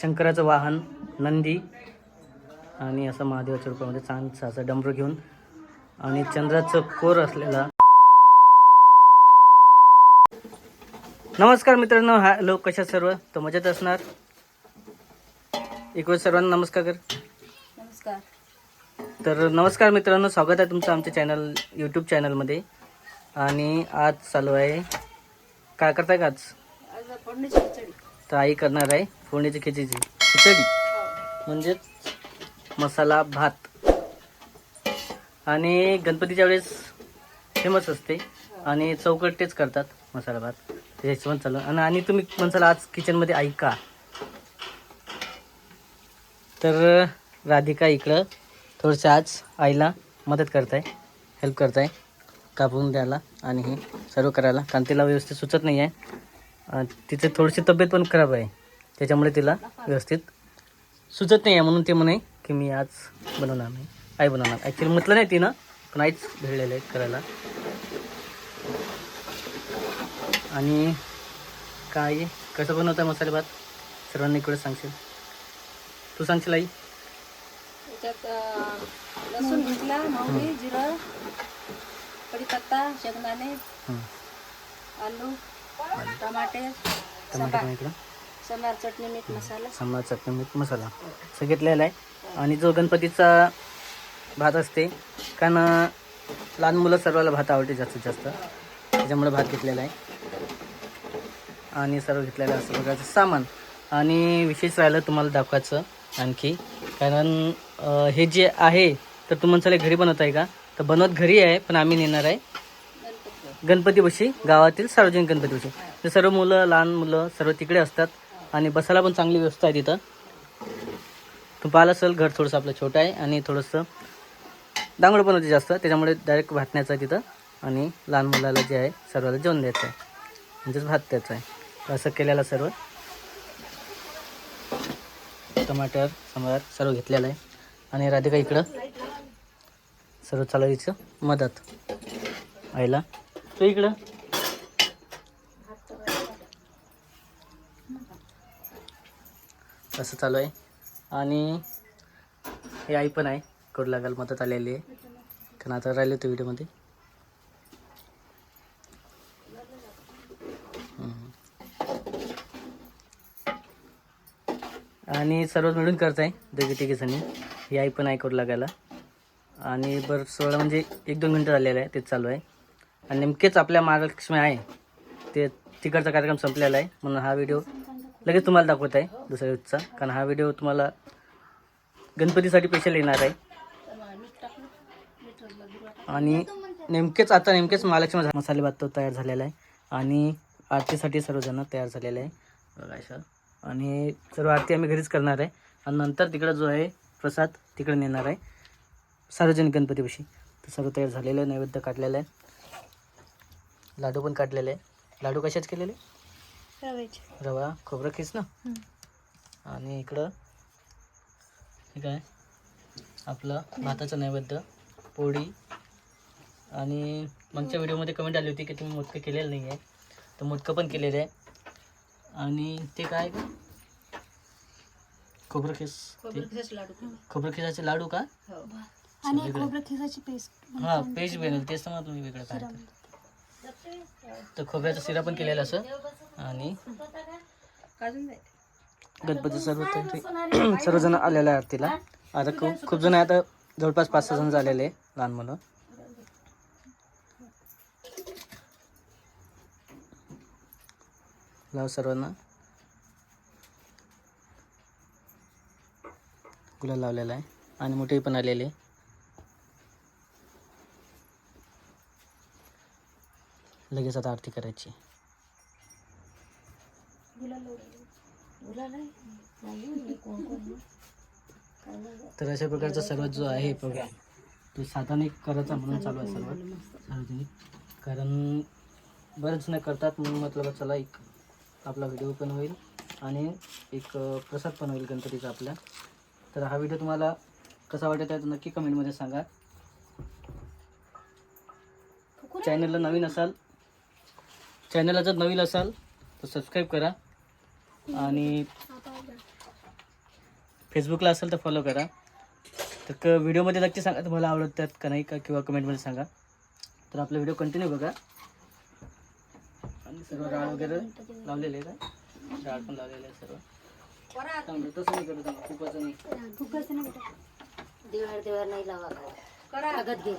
शंकराचं वाहन नंदी आणि असं महादेवाच्या रूपामध्ये चांदचा असं डमरू घेऊन आणि चंद्राचं कोर असलेला. नमस्कार मित्रांनो हा लोक कशा सर्व? तर मजेत असणार? एक वेळ सर्वांना नमस्कार कर. नमस्कार. तर नमस्कार मित्रांनो स्वागत आहे तुमचं आमच्या चॅनल यूट्यूब चॅनलमध्ये आणि आज चालू आहे काय करताय का आज? तर आई करणार आहे फोडणीची खिचडी खिचडी? म्हणजेच मसाला भात. आणि गणपतीच्या वेळेस फेमस असते. आणि चौकट तेच करतात मसाला भात. त्याच्या हिशोबाने चालू आणि आणि तुम्ही म्हणसाल आज किचनमध्ये ऐका. तर राधिका इकडं थोडंसं आज आईला मदत करताय हेल्प करताय. कापून द्यायला आणि हे सर्व करायला. कारण तिला व्यवस्थित सुचत नाही आहे. अं, थोडीशी तब्येत पण खराब आहे. त्याच्यामुळे तिला व्यवस्थित सुचत नाही आहे. म्हणून ते म्हणे की मी आज बनवणार नाही. आई बनवणार. ॲक्च्युली म्हटलं नाही तिनं पण आईच भिडलेलं आहे करायला. आणि काय कसं बनवता मसाले भात? सर्वांनी इकडे सांगशील. तू सांगशील आई? लसूण घेतला जिरं कढीपत्ता शेंगदाणे. आलू टमाटे पण इकडं. चटणी मीठ मसाला. सांबार चटणी मीठ मसाला. असं घेतलेला आहे. आणि जो गणपतीचा भात असते कारण लहान मुलं सर्वाला भात आवडते जास्तीत जास्त. त्याच्यामुळे भात घेतलेला आहे. आणि सर्व घेतलेलं असं प्रकारचं सामान. आणि विशेष राहिलं तुम्हाला दाखवायचं आणखी. कारण हे जे आहे तर तुम्ही म्हणसाल घरी बनवत आहे का? तर बनवत घरी आहे पण आम्ही नेणार आहे. गणपती गणपतीपाशी गावातील सार्वजनिक गणपतीपशी तर सर्व मुलं लहान मुलं सर्व तिकडे असतात आणि बसायला पण चांगली व्यवस्था आहे तिथं. तू पाहिलं असेल घर थोडंसं आपलं छोटं आहे आणि थोडंसं दांगड पण होते जास्त. त्याच्यामुळे डायरेक्ट भाटण्याचं आहे तिथं. आणि लहान मुलाला जे आहे सर्वाला जेवण द्यायचं आहे. म्हणजेच भात त्याचं आहे. असं केलेलं सर्व. टमाटर सांबार सर्व घेतलेलं आहे. आणि राधिका इकडं. सर्व चालवायचं. मदत. आईला. तू इकडं. असं चालू आहे. आणि हे आई पण आहे. करू लागाल मदत आलेली आहे. कारण आता राहिले होते व्हिडिओमध्ये. आणि सर्व मिळून करत आहे दोघी तिघे जणी. ही आई पण आहे करू लागायला. आणि बरं सोळा म्हणजे एक दोन मिनटं झालेलं आहे तेच चालू आहे. आणि नेमकेच आपल्या महालक्ष्मी आहे ते तिकडचा कार्यक्रम संपलेला आहे म्हणून हा व्हिडिओ लगेच तुम्हाला दाखवत आहे दुसऱ्या दिवसचा. कारण हा व्हिडिओ तुम्हाला गणपतीसाठी स्पेशल येणार आहे. आणि नेमकेच आता नेमकेच महालक्ष्मी मसाले भात तो तयार झालेला आहे. आणि आरतीसाठी सर्वजण तयार झालेले आहे. बघा सर आणि सर्व आरती आम्ही घरीच करणार आहे. आणि नंतर तिकडं जो आहे प्रसाद तिकडे नेणार आहे. सार्वजनिक गणपतीपाशी. तर सर्व तयार झालेलं आहे नैवेद्य काढलेलं आहे. लाडू पण काढलेले आहे. लाडू कशाच केलेले? रवा खोबरं खीस ना? आणि इकडं हे काय? आपलं भाताचं नैवेद्य पोळी. आणि मागच्या व्हिडिओमध्ये कमेंट आली होती की तुम्ही मोदकं केलेलं नाही आहे तर मोदकं पण केलेलं आहे. आणि ते काय का खोबरं खीस. खोबरं खिसाचे लाडू का? हो आणि खोबरं खिसाची पेस्ट हां पेस्ट बनेल तेच तर तुम्ही वेगळं काय तर खोबऱ्याचा शिरा पण केलेला असं. आणि गणपती सर्व सर्वजण आलेले आहे आरतीला आता खूप खूप जण आहे आता जवळपास पाच सहा जण झालेले आहे लहान मुलं. लाव सर्वांना. गुलाल लावलेला आहे. आणि मोठे पण आलेले लगेच आता आरती करायची. तर अशा प्रकारचा सर्वात जो आहे प्रोग्राम तो साधारण करायचा म्हणून चालू आहे सर्व सार्वजनिक. कारण बरेच न करतात म्हणून मतलब चला एक आपला व्हिडिओ पण होईल आणि एक प्रसाद पण होईल गणपतीचा आपल्या तर हा व्हिडिओ तुम्हाला कसा वाटत आहे तर नक्की कमेंटमध्ये सांगा. चॅनलला नवीन असाल चॅनलला जर नवीन असाल तर सबस्क्राईब करा. आणि फेसबुकला असेल तर फॉलो करा. तर क व्हिडिओमध्ये नक्की सांगा तुम्हाला आवडतात का नाही का किंवा कमेंटमध्ये सांगा. तर आपला व्हिडिओ कंटिन्यू बघा. आणि सर्व डाळ वगैरे लावलेले आहे का डाळ पण लावलेले आहे सर्व. चांगलं तसं नाही करत आम्ही, खूपच नाही. नाही. लावा. कागद घे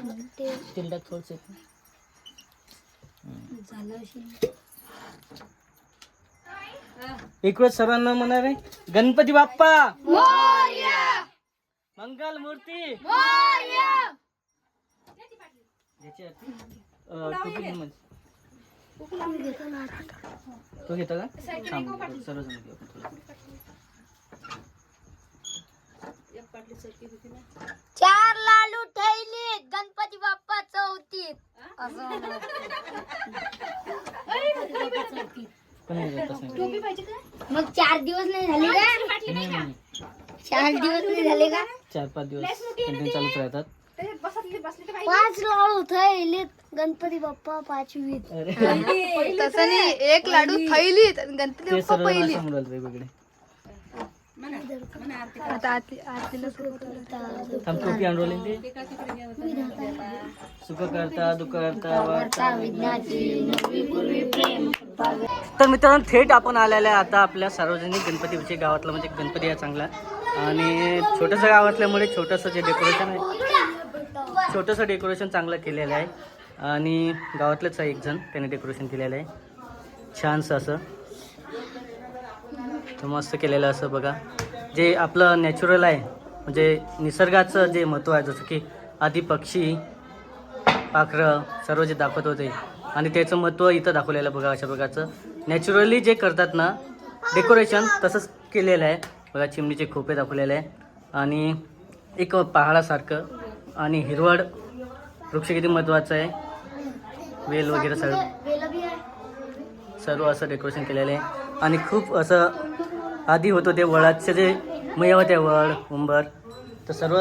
म्हणून तेल टाक थोडंसं. सर्वांना म्हणणार आहे गणपती बाप्पा! मंगल मूर्ती याची टोपी म्हणजे. तो घेतो का? सर्वजण घेऊ. चार लालू ठेवली गणपती बाप्पा चौथीत. मग चार दिवस नाही झाले का. चार दिवस नाही झाले का? चार पाच दिवस चालूच राहतात. पाच लाडू ठेवले गणपती बाप्पा पाचवीत. अरे. तसं नाही एक लाडू थैलीत आणि गणपती ते बाप्पा पहिलीत. वेगवेगळे. आरती सुरू. थांब टोपी ते. सुख करता दुःख करता तर मित्रांनो थेट आपण आलेलं आहे आता आपल्या सार्वजनिक गणपतीचे गावातला म्हणजे गणपती आहे चांगला. आणि छोटंसं गाव असल्यामुळे छोटंसं जे डेकोरेशन आहे छोटंसं डेकोरेशन चांगलं केलेलं आहे. आणि गावातलंच आहे एक जण त्याने डेकोरेशन केलेलं आहे. छानसं असं. तर मस्त केलेलं असं बघा. जे आपलं नॅचरल आहे म्हणजे निसर्गाचं जे महत्त्व आहे जसं की आधी पक्षी पाखरं सर्व जे दाखवत होते. आणि त्याचं महत्त्व इथं दाखवलेलं आहे बघा अशा प्रकारचं. नॅचरली जे करतात ना डेकोरेशन तसंच केलेलं आहे. बघा चिमणीचे खोपे दाखवलेले आहे. आणि एक पहाडासारखं आणि हिरवळ. वृक्ष किती महत्त्वाचं आहे? वेल वगैरे सगळं. सर्व असं डेकोरेशन केलेलं आहे. आणि खूप असं आधी होतं ते वळाचे जे मुया होत्या वळ उंबर तर सर्व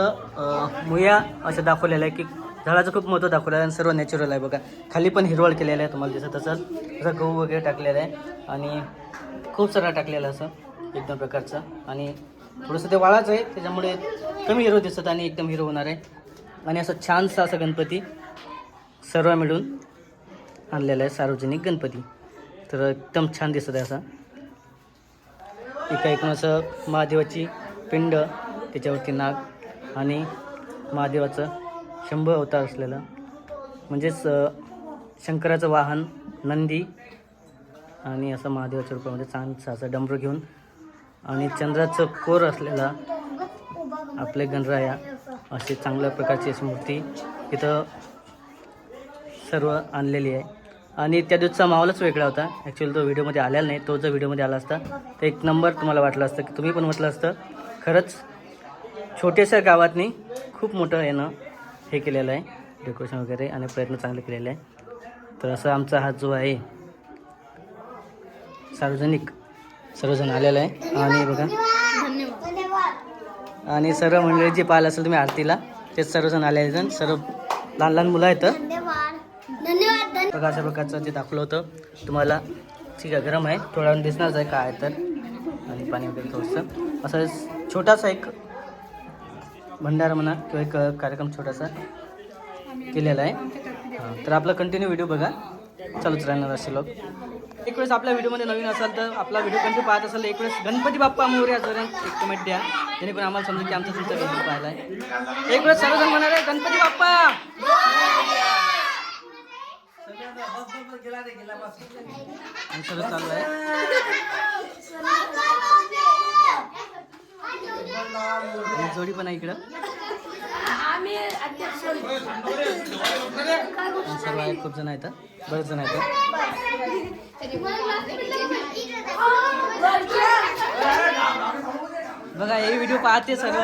मुया असं दाखवलेलं आहे की झाडाचं खूप महत्त्व दाखवलेलं आहे आणि सर्व नॅचरल आहे बघा. खाली पण हिरवळ केलेलं आहे तुम्हाला दिसत असेल. असं गहू वगैरे टाकलेलं आहे आणि खूप सारा टाकलेलं असं एकदम प्रकारचं. आणि थोडंसं ते वाळाचं आहे त्याच्यामुळे कमी हिरो दिसत आणि एकदम हिरो होणार आहे. आणि असं छानसा असा गणपती सर्व मिळून आणलेला आहे सार्वजनिक गणपती. तर एकदम छान दिसत आहे असा. एका एकूण असं महादेवाची पिंड त्याच्यावरती नाग आणि महादेवाचं शंभ अवतार असलेलं. म्हणजेच शंकराचं वाहन नंदी आणि असं महादेवाच्या रूपामध्ये छानसा असं डमरू घेऊन आणि चंद्राचं कोर असलेला आपले गणराया अशी चांगल्या प्रकारची अशी मूर्ती इथं सर्व आणलेली आहे. आणि त्या दिवसचा माहोलच वेगळा होता. ॲक्च्युली तो व्हिडिओमध्ये आलेला नाही. तो जर व्हिडिओमध्ये आला असता तर एक नंबर तुम्हाला वाटलं असतं की तुम्ही पण म्हटलं असतं. खरंच छोट्याशा गावातनी खूप मोठं यानं हे केलेलं आहे. डेकोरेशन वगैरे आणि प्रयत्न चांगले केलेले आहे. तर असा आमचा हा जो आहे सार्वजनिक सर्वजण आलेला आहे. आणि बघा आणि सर्व मंडळी जे पाहिलं असेल तुम्ही आरतीला तेच सर्वजण जण सर्व लहान लहान मुलं आहेत. बघा अशा प्रकारचं जे दाखवलं होतं तुम्हाला ठीक आहे गरम आहे. थोडा दिसणारच आहे काय तर. आणि पाणी वगैरे थोडंसं. असं छोटासा एक भंडारा म्हणा किंवा एक कार्यक्रम छोटासा केलेला आहे. तर आपला कंटिन्यू व्हिडिओ बघा. चालूच राहणार असे लोक. एक वेळेस आपल्या व्हिडिओमध्ये नवीन असाल तर आपला व्हिडिओ कंटिन्यू पाहत असाल एक वेळेस गणपती बाप्पा मोरे असं एक कमेंट द्या. जेणेकरून आम्हाला समजेल की आमचा तुमचा व्हिडिओ पाहिला आहे एक वेळेस सर्वजण म्हणाले गणपती बाप्पा! सगळं चालू आहे. जोडी पण आहे इकडं. आहेत खूप जण आहेत बरेच जण आहेत बघा हे व्हिडिओ पाहते सर्व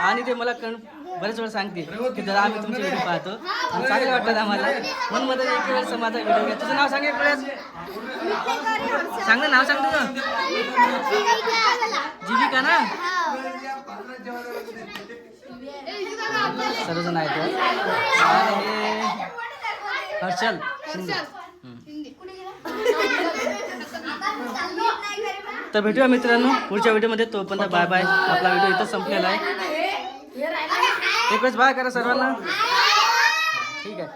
आणि ते मला कण बरेच वेळ सांगते की जरा आम्ही तुमचे व्हिडिओ पाहतो. आणि चांगले वाटतात आम्हाला. म्हणून मध्ये एक वेळेस माझा व्हिडिओ घ्या. तुझं नाव सांग एक वेळेस. सांग ना नाव सांग तुझं. जीविका. ना? सर्वजण आहेत आणि हर्षल शिंदे. तर भेटूया मित्रांनो पुढच्या व्हिडिओमध्ये. तोपर्यंत बाय बाय आपला व्हिडिओ इथं संपलेला आहे. एक वेळेस बाय करा सर्वांना. ठीक आहे.